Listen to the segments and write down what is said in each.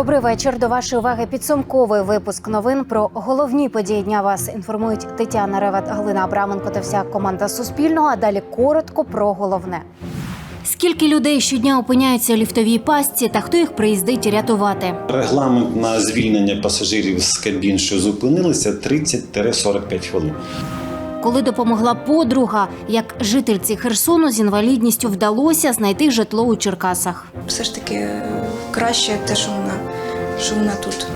Добрий вечір. До вашої уваги підсумковий випуск новин про головні події дня. Вас інформують Тетяна Ревет, Галина Абраменко та вся команда Суспільного. А далі коротко про головне. Скільки людей щодня опиняються у ліфтовій пастці та хто їх приїздить рятувати? Регламент на звільнення пасажирів з кабін, що зупинилися, 30-45 хвилин. Коли допомогла подруга, як жительці Херсону з інвалідністю вдалося знайти житло у Черкасах. все ж таки е, краще те, що вона, що вона тут.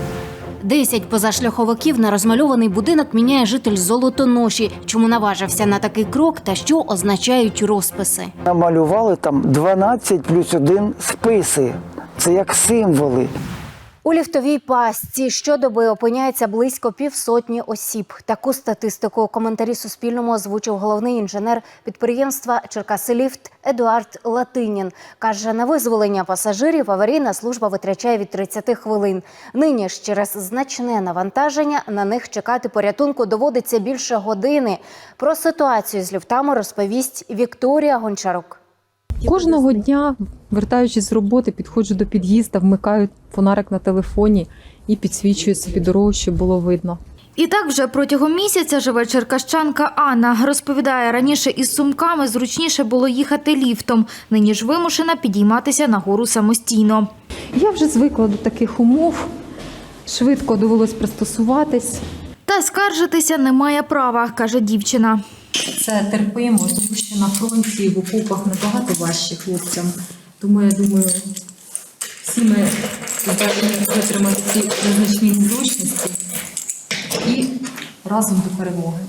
Десять позашляховиків на розмальований будинок міняє житель Золотоноші. Чому наважився на такий крок та що означають розписи? Намалювали там 12 плюс 1 списи. Це як символи. У ліфтовій пастці щодоби опиняється близько півсотні осіб. Таку статистику у коментарі Суспільному озвучив головний інженер підприємства Черкаси-Ліфт Едуард Латинін. Каже, на визволення пасажирів аварійна служба витрачає від 30 хвилин. Нині ж через значне навантаження на них чекати порятунку доводиться більше години. Про ситуацію з ліфтами розповість Вікторія Гончарук. Кожного дня, вертаючись з роботи, підходжу до під'їзду, вмикаю фонарик на телефоні і підсвічую собі дорогу, щоб було видно. І так вже протягом місяця живе черкащанка Анна. Розповідає, раніше із сумками зручніше було їхати ліфтом. Нині ж вимушена підійматися на гору самостійно. Я вже звикла до таких умов, швидко довелось пристосуватись. Та скаржитися немає права, каже дівчина. Це терпимо, тому що на фронті в окопах набагато важче хлопцям. Тому я думаю, всі ми витримати ці незначні незручності і разом до перемоги.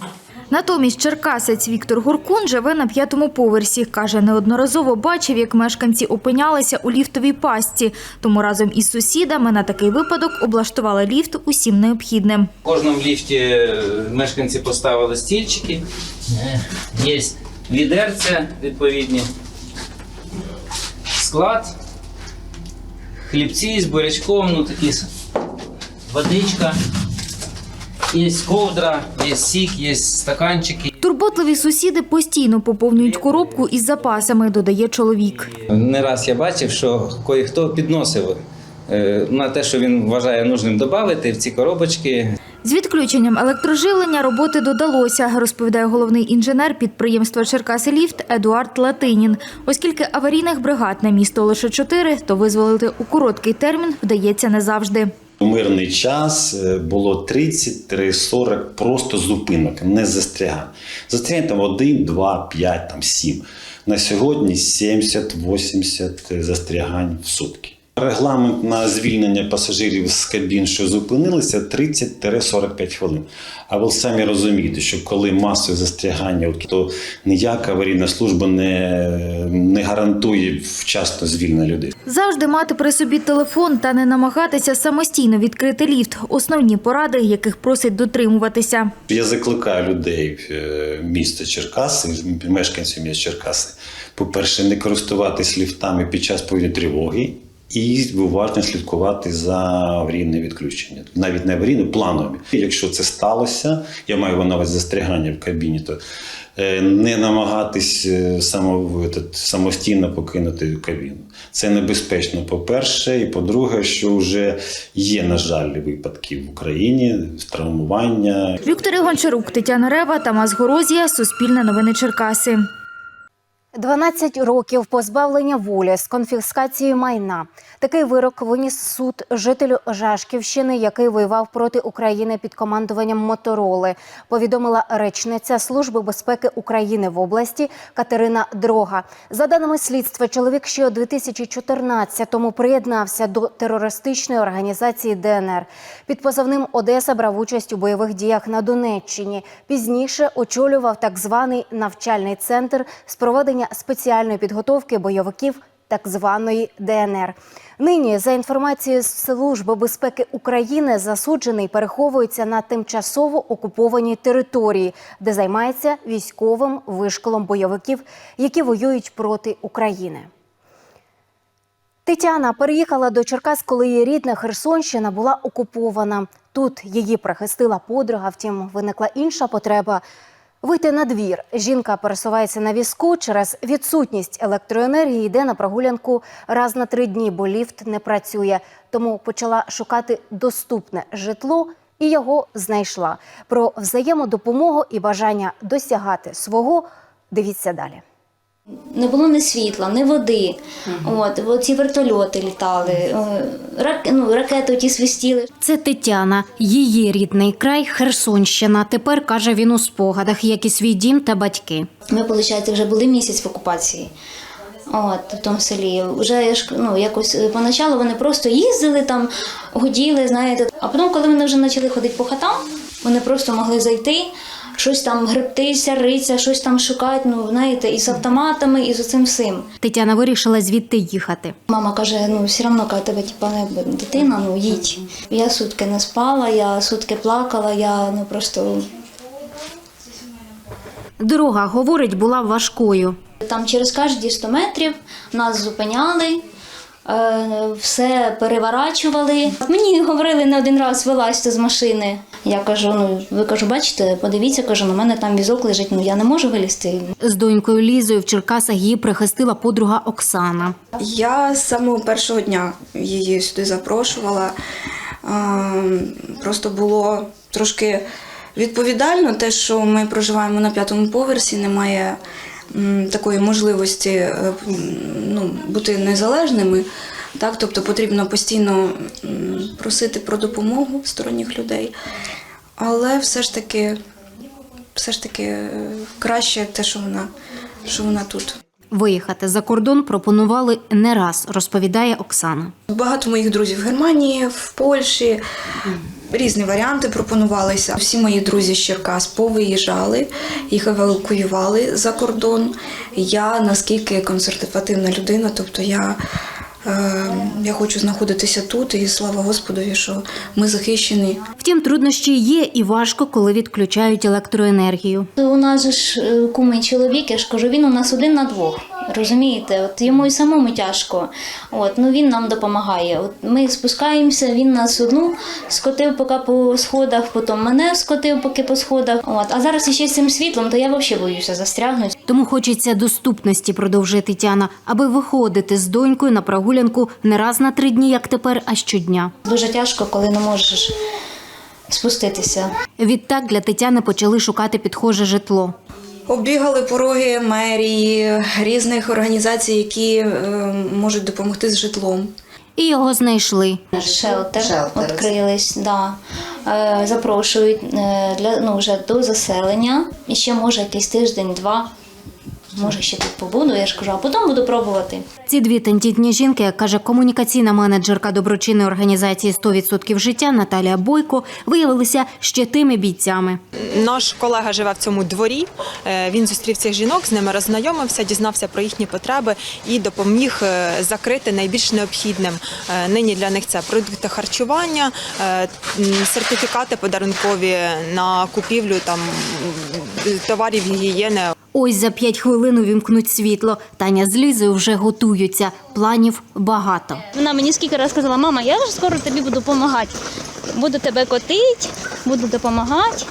Натомість черкасець Віктор Гуркун живе на п'ятому поверсі. Каже, неодноразово бачив, як мешканці опинялися у ліфтовій пастці. Тому разом із сусідами на такий випадок облаштували ліфт усім необхідним. В кожному ліфті е, мешканці поставили стільчики, Е, є відерця відповідні, склад, хлібці з бурячком, ну такі водичка, є ковдра, є сік, є стаканчики. Турботливі сусіди постійно поповнюють коробку із запасами, додає чоловік. Не раз я бачив, що кое-хто підносив е, на те, що він вважає нужним додати в ці коробочки З відключенням електроживлення роботи додалося, розповідає головний інженер підприємства Черкаси Ліфт Едуард Латинін. Оскільки аварійних бригад на місто лише чотири, то визволити у короткий термін вдається не завжди. У мирний час е, було 33-40 просто зупинок, не застрягань. Застрягань там 1, 2, 5, там 7. На сьогодні 70-80 застрягань в сутки. Регламент на звільнення пасажирів з кабін, що зупинилися, 30-45 хвилин. А ви самі розумієте, що коли масове застрягання, то ніяка аварійна служба не, не гарантує вчасно звільнення людей. Завжди мати при собі телефон та не намагатися самостійно відкрити ліфт. Основні поради, яких просить дотримуватися. Я закликаю людей е, міста Черкаси, мешканців міста Черкаси, по-перше, не користуватись ліфтами під час повітряної тривоги і уважно слідкувати за аварійне відключення. Навіть не аварійне, планові. Якщо це сталося, я маю на увазі застрягання в кабіні, то е, не намагатись е, само, самостійно покинути кабіну. Це небезпечно, по-перше, і по-друге, що вже є, на жаль, випадки в Україні травмування, Вікторія Гончарук, Тетяна Рева, Тамас Горозія, Суспільне новини Черкаси. 12 років позбавлення волі з конфіскацією майна. Такий вирок виніс суд жителю Жашківщини, який воював проти України під командуванням Мотороли. Повідомила речниця Служби безпеки України в області Катерина Дрога. За даними слідства, чоловік ще у 2014-му приєднався до терористичної організації ДНР. Під позовним Одеса брав участь у бойових діях на Донеччині. Пізніше очолював так званий навчальний центр з проведення спеціальної підготовки бойовиків так званої ДНР. Нині, за інформацією Служби безпеки України, засуджений переховується на тимчасово окупованій території, де займається військовим вишколом бойовиків, які воюють проти України. Тетяна переїхала до Черкас, коли її рідна Херсонщина була окупована. Тут її прихистила подруга, втім, виникла інша потреба. Вийти на двір. Жінка пересувається на візку через відсутність електроенергії, йде на прогулянку раз на три дні, бо ліфт не працює. тому почала шукати доступне житло і його знайшла. Про взаємодопомогу і бажання досягати свого дивіться далі. Не було ні світла, ні води. От, от ці вертольоти літали, е, рак, ну, ракети ті свистіли. Це Тетяна, її рідний край Херсонщина. Тепер каже він у спогадах, як і свій дім та батьки. Ми, виходить, вже були місяць в окупації. От, в тому селі. Вже я ж ну, якось е, поначалу вони просто їздили там, гуділи, знаєте. А потім, коли вони вже почали ходити по хатам, вони просто могли зайти, щось там гребтися, ритися, щось там шукати, ну, знаєте, і з автоматами, і з цим всім. Тетяна вирішила звідти їхати. Мама каже: ну все одно каже, тебе типа не дитина, ну їдь. Я сутки не спала, я сутки плакала, я ну просто Дорога, говорить, була важкою. там через кожні 100 метрів нас зупиняли. Е, Все переворачували. Мені говорили не один раз вилазьте з машини. Я кажу: ну ви кажу, бачите, подивіться, кажу, на мене там візок лежить. Ну я не можу вилізти. З донькою Лізою в Черкасах її прихистила подруга Оксана. Я з самого першого дня її сюди запрошувала. Ем, Просто було трошки відповідально те, що ми проживаємо на п'ятому поверсі, немає такої можливості е, ну, бути незалежними. Так, тобто потрібно постійно просити про допомогу сторонніх людей. Але все ж таки, все ж таки е, краще те, що вона, що вона тут. Виїхати за кордон пропонували не раз, розповідає Оксана. Багато моїх друзів в Германії, в Польщі. Різні варіанти пропонувалися. Всі мої друзі з Черкас повиїжджали, їх евакуювали за кордон. Я наскільки консервативна людина, тобто я, я хочу знаходитися тут, і слава Господові, що ми захищені. Втім, труднощі є і важко, коли відключають електроенергію. У нас же ж е, кумий чоловік, я ж кажу, він у нас один на двох. Розумієте, от йому і самому тяжко. От ну він нам допомагає. От ми спускаємося, він нас одну скотив поки по сходах, потім мене скотив поки по сходах. От а зараз іще з цим світлом, то я взагалі боюся застрягнути. Тому хочеться доступності, продовжує Тетяна, аби виходити з донькою на прогулянку не раз на три дні, як тепер, а щодня. Дуже тяжко, коли не можеш спуститися. Відтак для Тетяни почали шукати підхоже житло. Оббігали пороги мерії, різних організацій, які е, можуть допомогти з житлом. І його знайшли. Шелтер відкрились, да. Е, запрошують е, для ну вже до заселення. І ще може якийсь тиждень-два. Може, ще тут побуду, я ж кажу, а потім буду пробувати. Ці дві тендітні жінки, як каже комунікаційна менеджерка доброчинної організації «100% життя Наталія Бойко, виявилися ще тими бійцями. Наш колега живе в цьому дворі. Е, Він зустрів цих жінок, з ними роззнайомився, дізнався про їхні потреби і допоміг е, закрити найбільш необхідним. Е, Нині для них це продукти харчування, сертифікати подарункові на купівлю там товарів гігієни. Ось за п'ять хвилин увімкнуть світло. Таня з Лізою вже готуються. Планів багато. Вона мені скільки разів сказала, мама, я вже скоро тобі буду допомагати. Буду тебе котити, буду допомагати.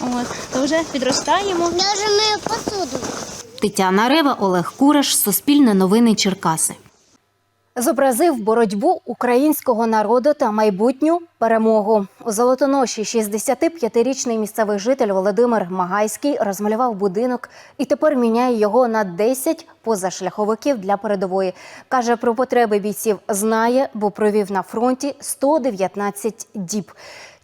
От, то вже підростаємо. Я вже мию посуду. Тетяна Рева, Олег Кураш, Суспільне новини Черкаси. Зобразив боротьбу українського народу та майбутню перемогу. У Золотоноші 65-річний місцевий житель Володимир Магайський розмалював будинок і тепер міняє його на 10 позашляховиків для передової. Каже, про потреби бійців знає, бо провів на фронті 119 діб.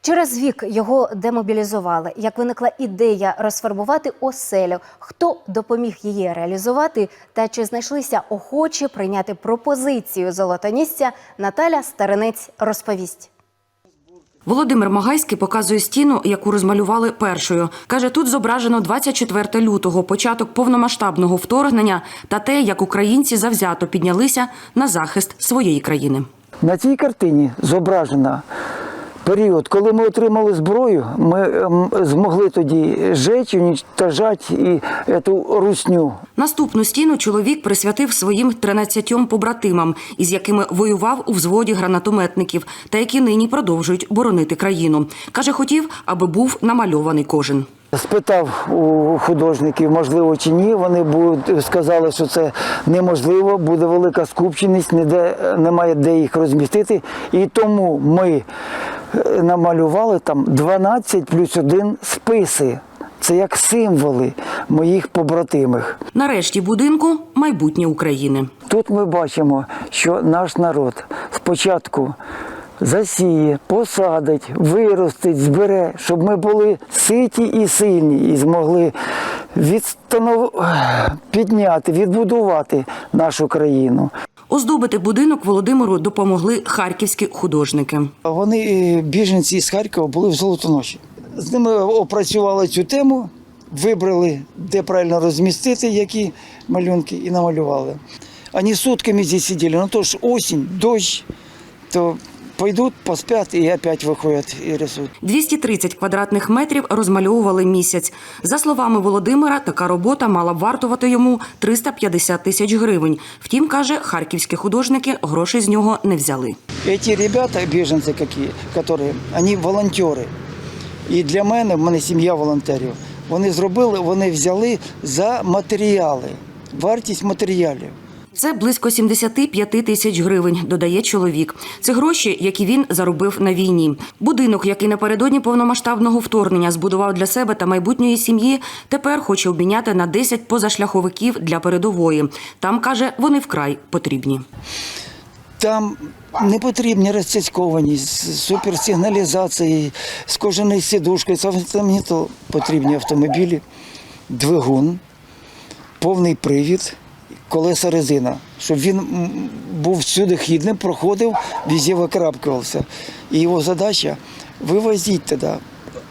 Через вік його демобілізували. Як виникла ідея розфарбувати оселю, хто допоміг її реалізувати, та чи знайшлися охочі прийняти пропозицію золотонісця, Наталя Старинець розповість. Володимир Магайський показує стіну, яку розмалювали першою. Каже, тут зображено 24 лютого, початок повномасштабного вторгнення та те, як українці завзято піднялися на захист своєї країни. На цій картині зображена період, коли ми отримали зброю, ми ем, змогли тоді жечь, уничтожати і цю русню. Наступну стіну чоловік присвятив своїм 13 побратимам, із якими воював у взводі гранатометників, та які нині продовжують боронити країну. Каже, хотів, аби був намальований кожен. Спитав у художників, можливо чи ні. Вони будуть, сказали, що це неможливо, буде велика скупченість, ніде немає де їх розмістити. І тому ми намалювали там 12 плюс 1 списи. Це як символи моїх побратимих. Нарешті будинку майбутнє України. Тут ми бачимо, що наш народ спочатку засіє, посадить, виростить, збере, щоб ми були ситі і сильні і змогли відстанов... підняти, відбудувати нашу країну. Оздобити будинок Володимиру допомогли харківські художники. Вони, е, біженці з Харкова, були в Золотоноші. З ними опрацювали цю тему, вибрали, де правильно розмістити які малюнки, і намалювали. Вони сутками здесь сиділи, ну то ж осінь, дощ, то пойдуть, поспять і опять виходять і рисують. 230 квадратних метрів розмальовували місяць. За словами Володимира, така робота мала б вартувати йому 350 тисяч гривень. Втім, каже, харківські художники грошей з нього не взяли. Эти ребята, беженцы какие, которые, они волонтери. І для мене, в мене сім'я волонтерів. Вони зробили, вони взяли за матеріали, вартість матеріалів. Це близько 75 тисяч гривень, додає чоловік. Це гроші, які він заробив на війні. Будинок, який напередодні повномасштабного вторгнення збудував для себе та майбутньої сім'ї, тепер хоче обміняти на 10 позашляховиків для передової. Там каже, вони вкрай потрібні. Там не потрібні розцяцьковані з суперсигналізацією, з кожаною сідушкою. Там не то потрібні автомобілі, двигун, повний привід, колеса резина, щоб він був всюди хідним, проходив, везде викарабкувався. І його задача вивозити тоді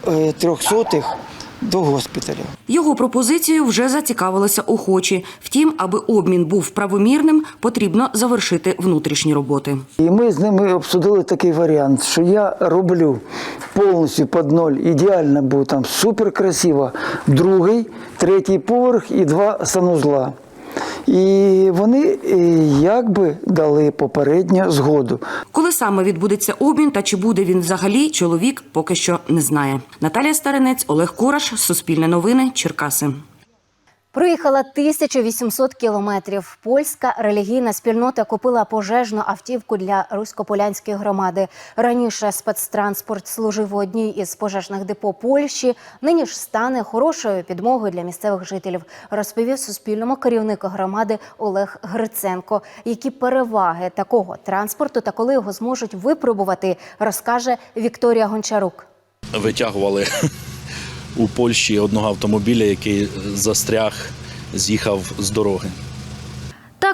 е, трьохсотих до госпіталя. Його пропозицією вже зацікавилися охочі. Втім, аби обмін був правомірним, потрібно завершити внутрішні роботи. І ми з ними обсудили такий варіант, що я роблю повністю під ноль, ідеально був там супер красиво. Другий, третій поверх і два санузла. І вони е, якби дали попередню згоду. Коли саме відбудеться обмін та чи буде він взагалі, чоловік поки що не знає. Наталія Старинець, Олег Кураш, Суспільне новини, Черкаси. Проїхала 1800 кілометрів. Польська релігійна спільнота купила пожежну автівку для руськополянської громади. Раніше спецтранспорт служив у одній із пожежних депо Польщі. Нині ж стане хорошою підмогою для місцевих жителів, розповів Суспільному керівник громади Олег Гриценко. Які переваги такого транспорту та коли його зможуть випробувати, розкаже Вікторія Гончарук. витягували у Польщі одного автомобіля, який застряг, з'їхав з дороги.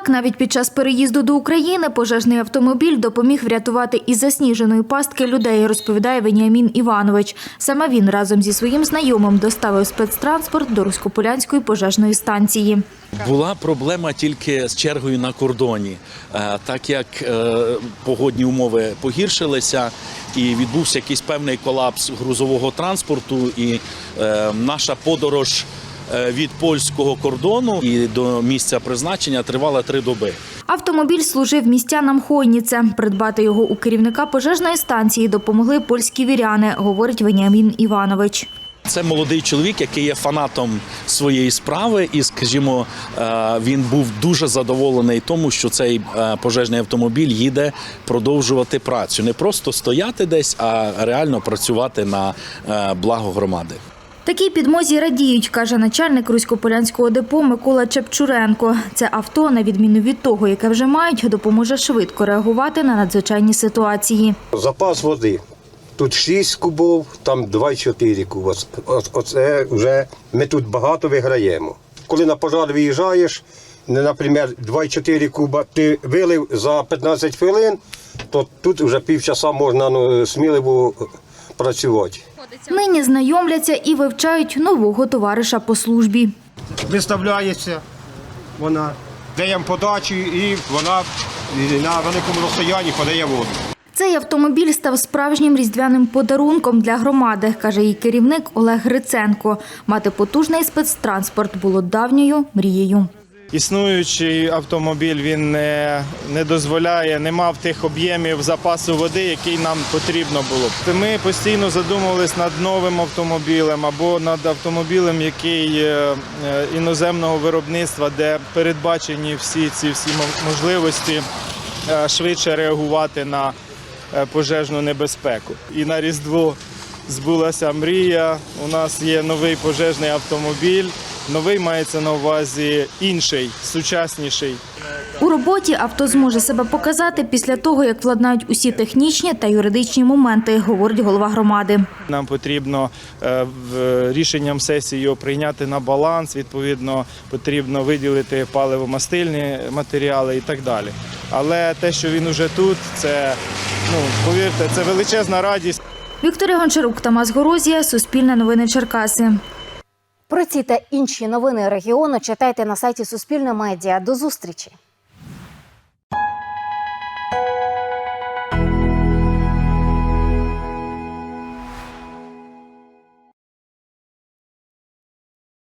Так, навіть під час переїзду до України пожежний автомобіль допоміг врятувати із засніженої пастки людей, розповідає Веніамін Іванович. Саме він разом зі своїм знайомим доставив спецтранспорт до Руськополянської пожежної станції. Була проблема тільки з чергою на кордоні, Е, так як е, погодні умови погіршилися і відбувся якийсь певний колапс грузового транспорту, і е, наша подорож від польського кордону і до місця призначення тривала три доби. Автомобіль служив містянам Хойніце. Придбати його у керівника пожежної станції допомогли польські віряни, говорить Веніамін Іванович. Це молодий чоловік, який є фанатом своєї справи, і, скажімо, е, він був дуже задоволений тому, що цей е, пожежний автомобіль їде продовжувати працю, не просто стояти десь, а реально працювати на е, благо громади. Такій підмозі радіють, каже начальник Руськополянського депо Микола Чепчуренко. Це авто, на відміну від того, яке вже мають, допоможе швидко реагувати на надзвичайні ситуації. Запас води. Тут 6 кубов, там 2,4 куба. Оце вже ми тут багато виграємо. Коли на пожар виїжджаєш, не, наприклад, 2,4 куба, ти вилив за 15 хвилин, то тут вже півчаса можна ну, сміливо працювати. Нині знайомляться і вивчають нового товариша по службі. виставляється, вона даємо подачу і вона на великому розстоянні подає воду. Цей автомобіль став справжнім різдвяним подарунком для громади, каже її керівник Олег Гриценко. Мати потужний спецтранспорт було давньою мрією. Існуючий автомобіль він не, не дозволяє, не мав тих об'ємів запасу води, який нам потрібно було. Ми постійно задумувались над новим автомобілем або над автомобілем, який е, е, іноземного виробництва, де передбачені всі ці всі можливості е, швидше реагувати на пожежну небезпеку. І на Різдво збулася мрія. У нас є новий пожежний автомобіль. Новий мається на увазі інший, сучасніший. У роботі авто зможе себе показати після того, як владнають усі технічні та юридичні моменти, говорить голова громади. Нам потрібно е, рішенням сесії його прийняти на баланс. Відповідно, потрібно виділити паливомастильні матеріали і так далі. Але те, що він уже тут, це ну повірте, це величезна радість. Вікторія Гончарук, Тамас Горозія, Суспільне новини Черкаси. Про ці та інші новини регіону читайте на сайті Суспільне медіа. До зустрічі!